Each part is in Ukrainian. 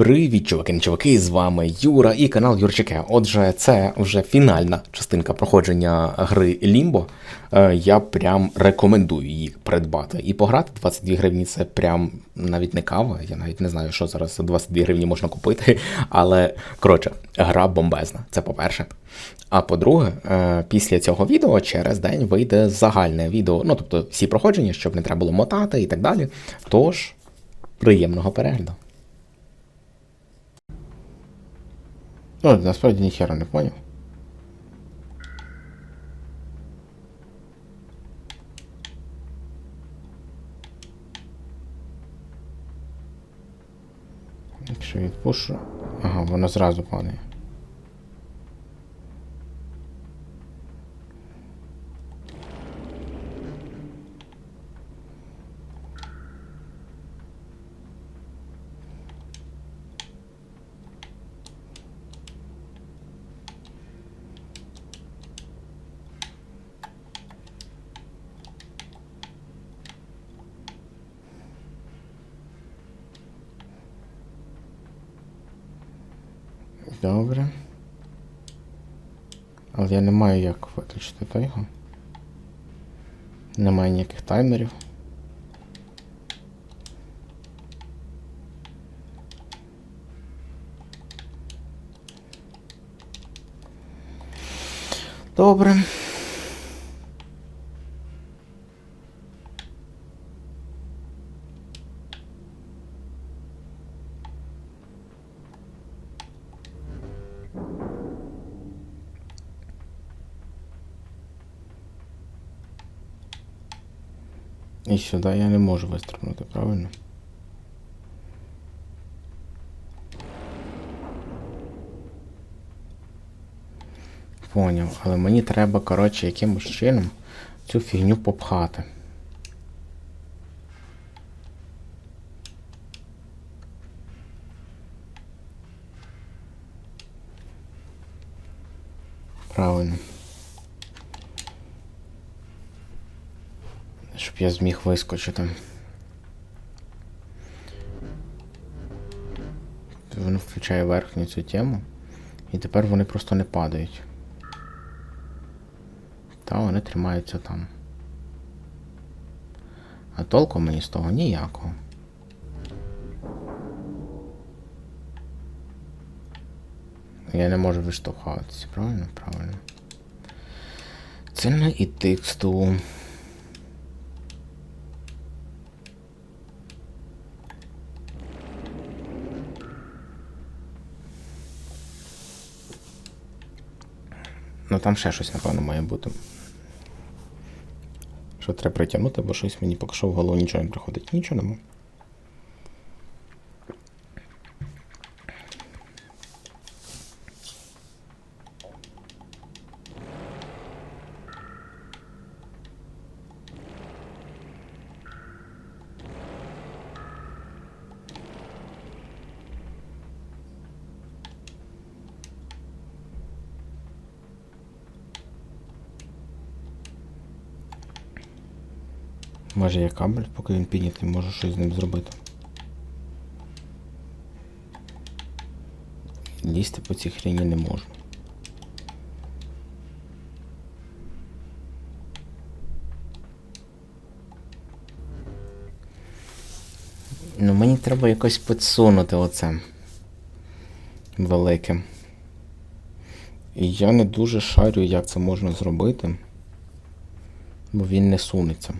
Привіт, чуваки, чуваки, з вами Юра і канал Юрчике. Отже, це вже фінальна частинка проходження гри Лімбо. Е, Я прям рекомендую її придбати і пограти. 22 гривні це прям навіть не кава. Я навіть не знаю, що зараз за 22 гривні можна купити. Але коротше, гра бомбезна. Це по-перше. А по-друге, е, після цього відео через день вийде загальне відео, ну тобто всі проходження, щоб не треба було мотати і так далі. Тож, приємного перегляду. Ну, насправді ніхера не поняв. Якщо відпушу. Ага, воно зразу падає. Добре. Але я не маю як виключити то. Немає ніяких таймерів. Добре. Сюди я не можу вистрибнути, правильно? Поняв, але мені треба, коротше, якимось чином цю фігню попхати. Правильно. Щоб я зміг вискочити. Воно включає верхню цю тему. І тепер вони просто не падають. Та вони тримаються там. А толку мені з того ніякого. Я не можу виштовхуватися, правильно? Правильно. Це не і тексту. Там ще щось, напевно, має бути. Що треба притягнути, бо щось мені поки що в голову нічого не приходить. Нічого нема. Може є кабель, поки він піднятий, можу щось з ним зробити. Лізти по цій хрені не можу. Ну мені треба якось підсунути оце велике. І я не дуже шарю, як це можна зробити, бо він не сунеться.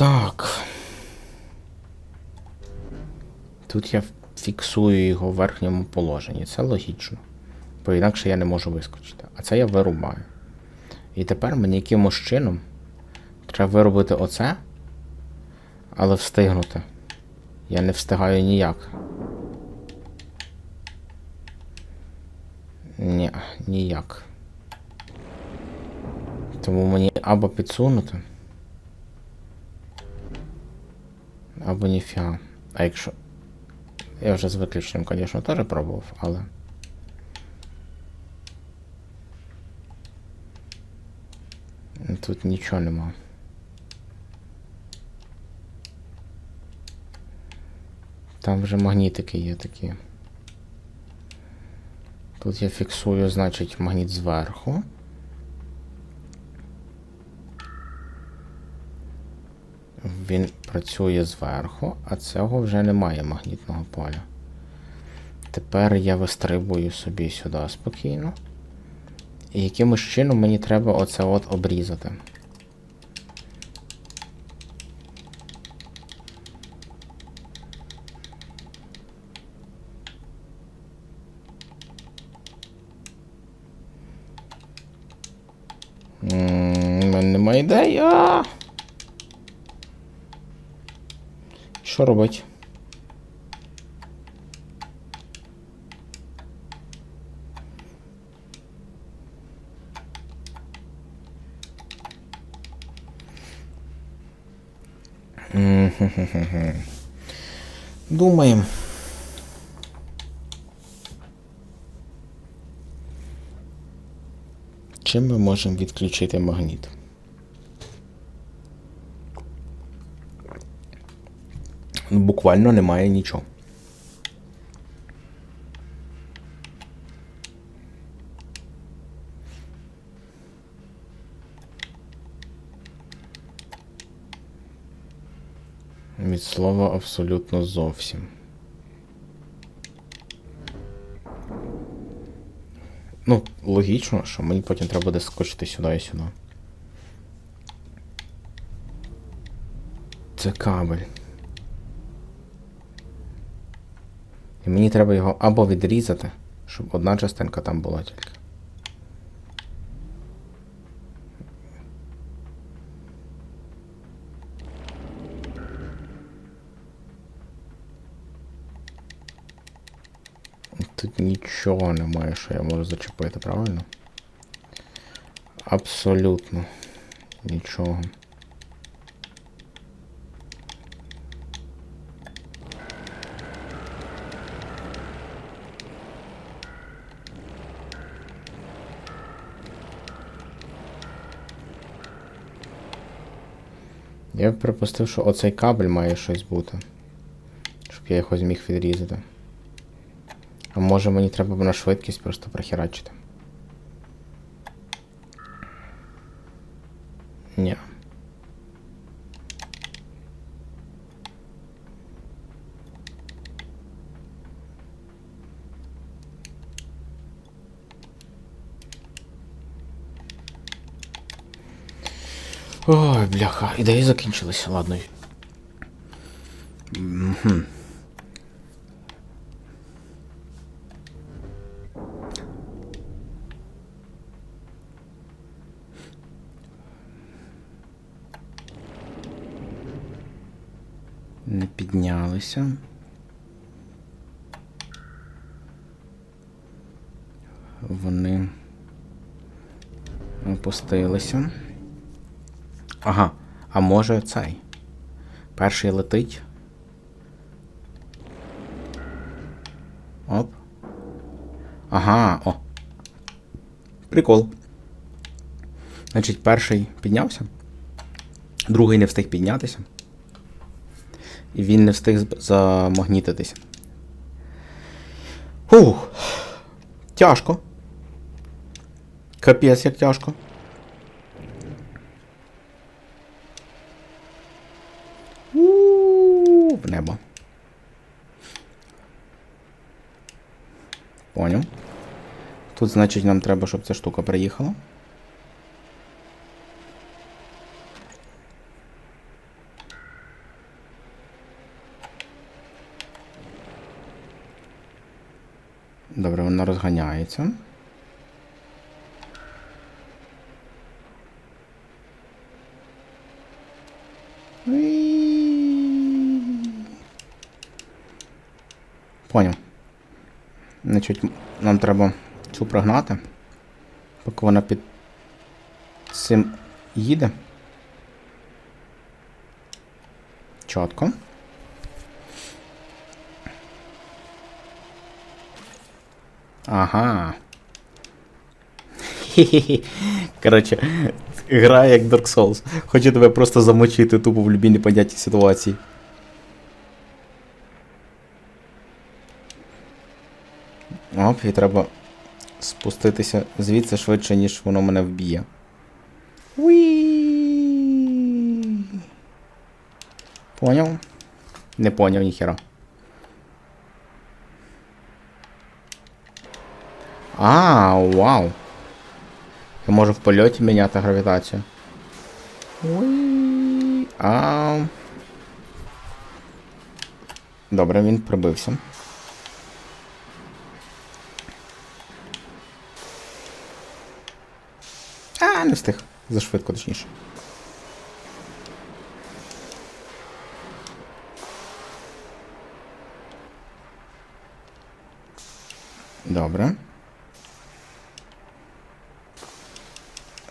Так. Тут я фіксую його в верхньому положенні. Це логічно. Бо інакше я не можу вискочити. А це я вирубаю. І тепер мені якимось чином треба виробити оце, але встигнути. Я не встигаю ніяк. Ні, ніяк. Тому мені або підсунути. Або ніфіга. А якщо. Я вже з виключенням, звісно, теж пробував, але. Тут нічого нема. Там вже магнітики є такі. Тут я фіксую, значить, магніт зверху. Він працює зверху, а цього вже немає магнітного поля. Тепер я вистрибую собі сюди спокійно. І якимось чином мені треба оце от обрізати. М, мене немає ідеї. А! Що робить? Думаємо. Чим ми можемо відключити магніт? Ну, буквально немає нічого. Від слова абсолютно зовсім. Ну, логічно, що мені потім треба буде скочити сюди і сюди. Це кабель. Мені треба його або відрізати, щоб одна частинка там була тільки. Тут нічого немає, що я можу зачепити, правильно? Абсолютно нічого. Я б припустив, що оцей кабель має щось бути. Щоб я його зміг відрізати. А може мені треба б на швидкість просто прихерачити? Ні. Ой, бляха, ідеї закінчилися, ладно. Мгм. Не піднялися. Вони опустилися. Ага, а може цей. Перший летить. Оп. Ага, о. Прикол. Значить, перший піднявся, другий не встиг піднятися. І він не встиг замагнітитися. Ух. Тяжко. Капець, як тяжко. Поняв. Тут, значить, нам треба, щоб ця штука приїхала. Добре, вона розганяється. Уі. Поняв. Значить, нам треба цю прогнати, поки вона під цим їде. Чітко. Ага. Коротше, гра як Dark Souls. Хоче тебе просто замочити тупо в любій непонятній ситуації. Оп, і треба спуститися звідси швидше, ніж воно мене вб'є. Уі. Поняв? Не поняв ніхера. А, вау. Я можу в польоті міняти гравітацію. Уі. Добре, він прибився. Не встиг. Зашвидко, точніше. Добре.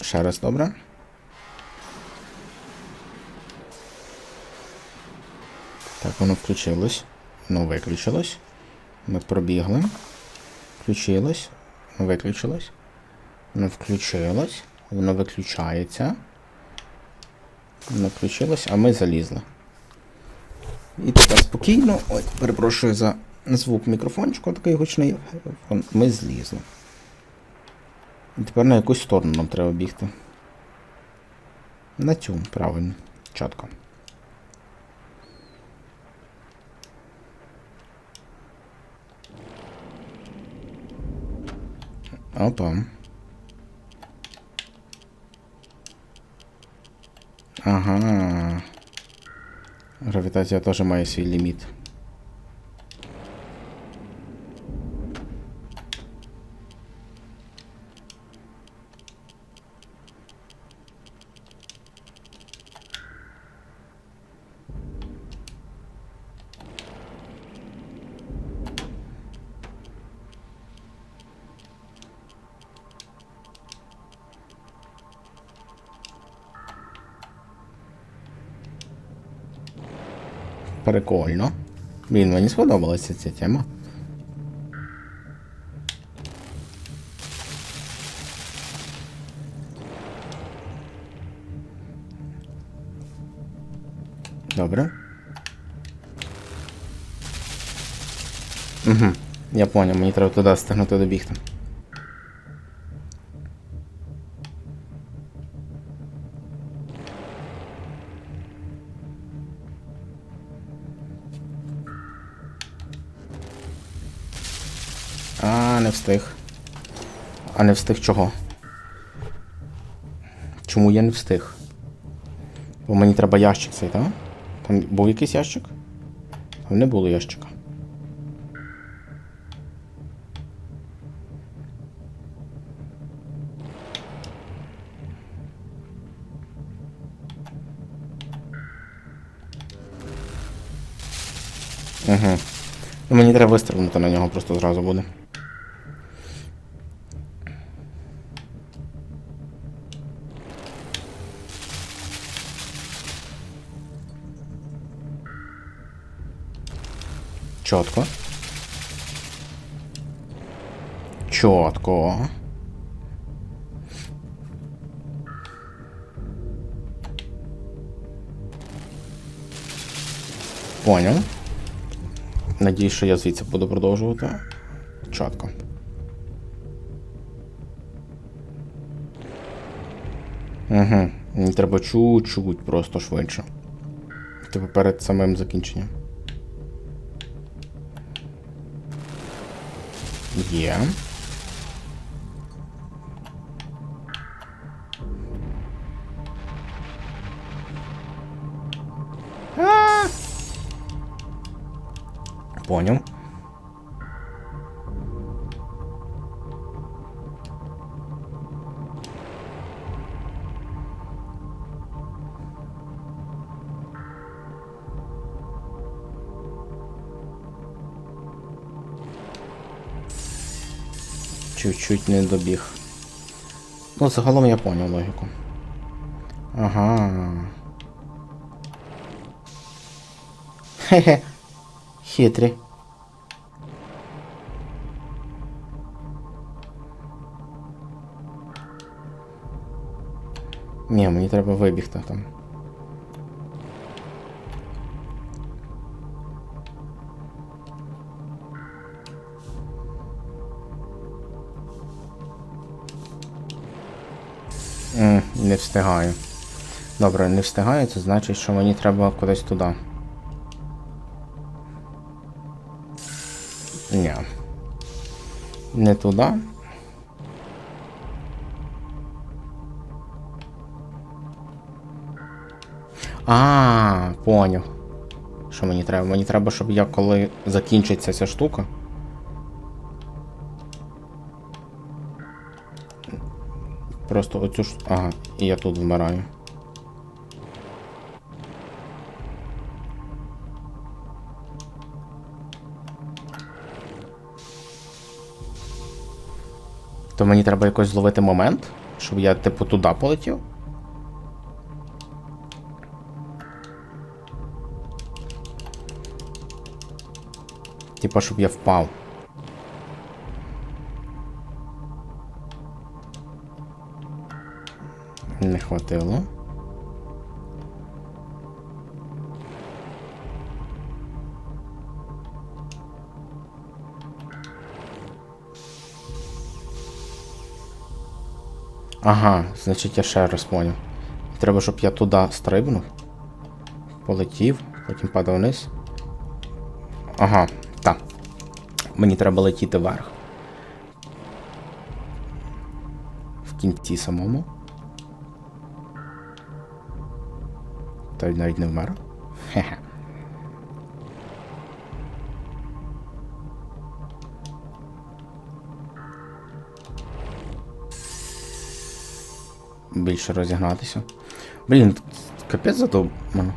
Ще раз добре. Так, воно включилось. Воно виключилось. Ми пробігли. Включилось. Виключилось. Воно включилось. Воно виключається. Воно включилось, а ми залізли. І тепер спокійно. Ой, перепрошую за звук мікрофончику такий гучний. Ми злізли. І тепер на якусь сторону нам треба бігти. На цю, правильно. Чітко. Опа. Ага. Гравітація теж має свій ліміт. Прикольно. Блін, мені сподобалася ця тема. Добре. Угу. Я понял, мені треба туди стигнути добігти. А, не встиг. А не встиг чого? Чому я не встиг? Бо мені треба ящик цей, так? Там був якийсь ящик? Там не було ящика. Угу. Мені треба вистрибнути на нього просто зразу буде. Чітко. Чітко. Понял. Надіюсь, що я звідси буду продовжувати. Чітко. Угу. Мені треба чуть-чуть просто швидше. Типу перед самим закінченням. Є. А! Понял. чуть не добіг. Ну, загалом я поняв логіку. Ага. Хе-хе. Хитрі. Ні, мені треба вибігти там. Не встигаю. Добре, не встигаю, це значить, що мені треба кудись туди. Ні. Не туди. А, поняв. Що мені треба? Мені треба, щоб я коли закінчиться ця штука. Просто оцю ж. Ага, і я тут вмираю. То мені треба якось зловити момент, щоб я, типу, туди полетів. Типа, щоб я впав. Хватило. Ага, значить я ще раз поняв. Треба, щоб я туди стрибнув. Полетів, потім падав вниз. Ага, так. Мені треба летіти вверх. В кінці самому. Той навіть не вмер. Більше розігнатися. Блін, капець мене.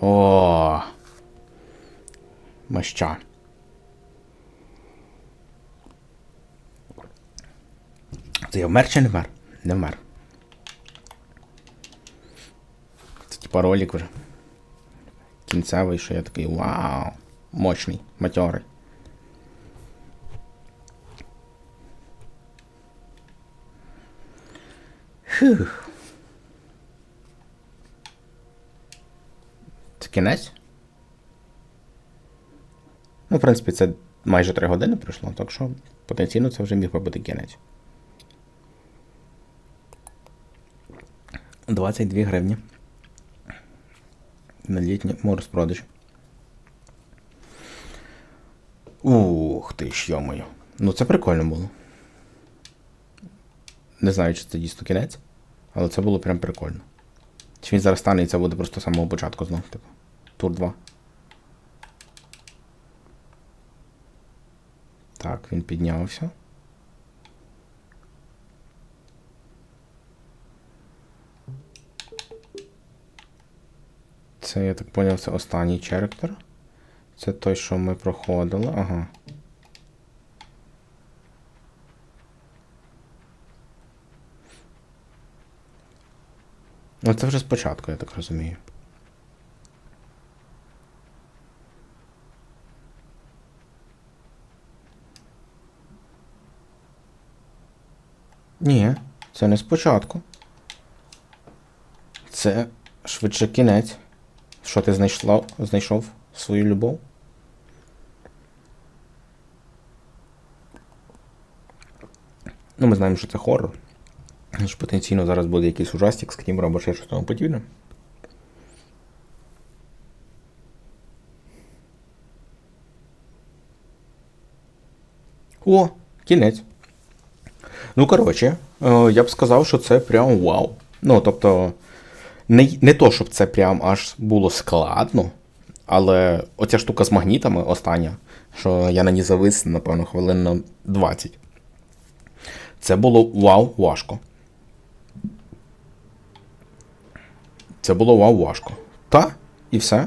О. Моща. Це я вмер чи не вмер? Не вмер. Це типа ролик вже. Кінцевий, що я такий вау. Мощний, матьорий. Фух. Це кінець? Ну, в принципі, це майже 3 години пройшло, так що потенційно це вже міг би бути кінець. 22 гривні. На літньому розпродажі. Ух ти ж, йомою. Ну це прикольно було. Не знаю, чи це дійсно кінець, але це було прям прикольно. Чи він зараз стане і це буде просто з самого початку знов, типу. Тур 2. Так, він піднявся. Це, я так поняв, це останній черектор. Це той, що ми проходили. Ага. Ну, це вже спочатку, я так розумію. Ні, це не спочатку. Це швидше кінець. Що ти знайшла, знайшов свою любов? Ну, ми знаємо, що це хоррор. Що потенційно зараз буде якийсь ужастик, скрімер або ще щось тому подібне. О, кінець. Ну, коротше, е, я б сказав, що це прям вау. Ну, тобто, не, не то, щоб це прям аж було складно, але оця штука з магнітами остання, що я на ній завис, напевно, хвилин на 20. Це було вау важко. Це було вау важко. Та, і все.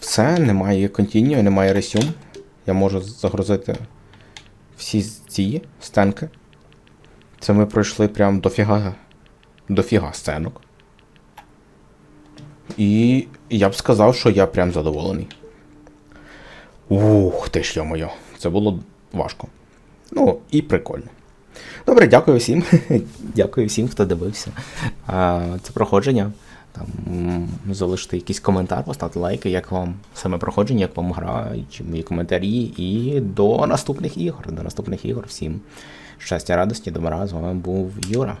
Все, немає континю, немає ресюм. Я можу загрузити всі ці стенки. Це ми пройшли прям дофіга. Дофіга сценок. і я б сказав, що я прям задоволений. Ух, ти ж моє, це було важко. Ну, і прикольно. Добре, дякую всім. дякую всім, хто дивився. Це проходження. Там, залиште якийсь коментар, поставте лайки, як вам саме проходження, як вам гра, чи мої коментарі. І до наступних ігор. До наступних ігор. Всім щастя, радості, добра. З вами був Юра.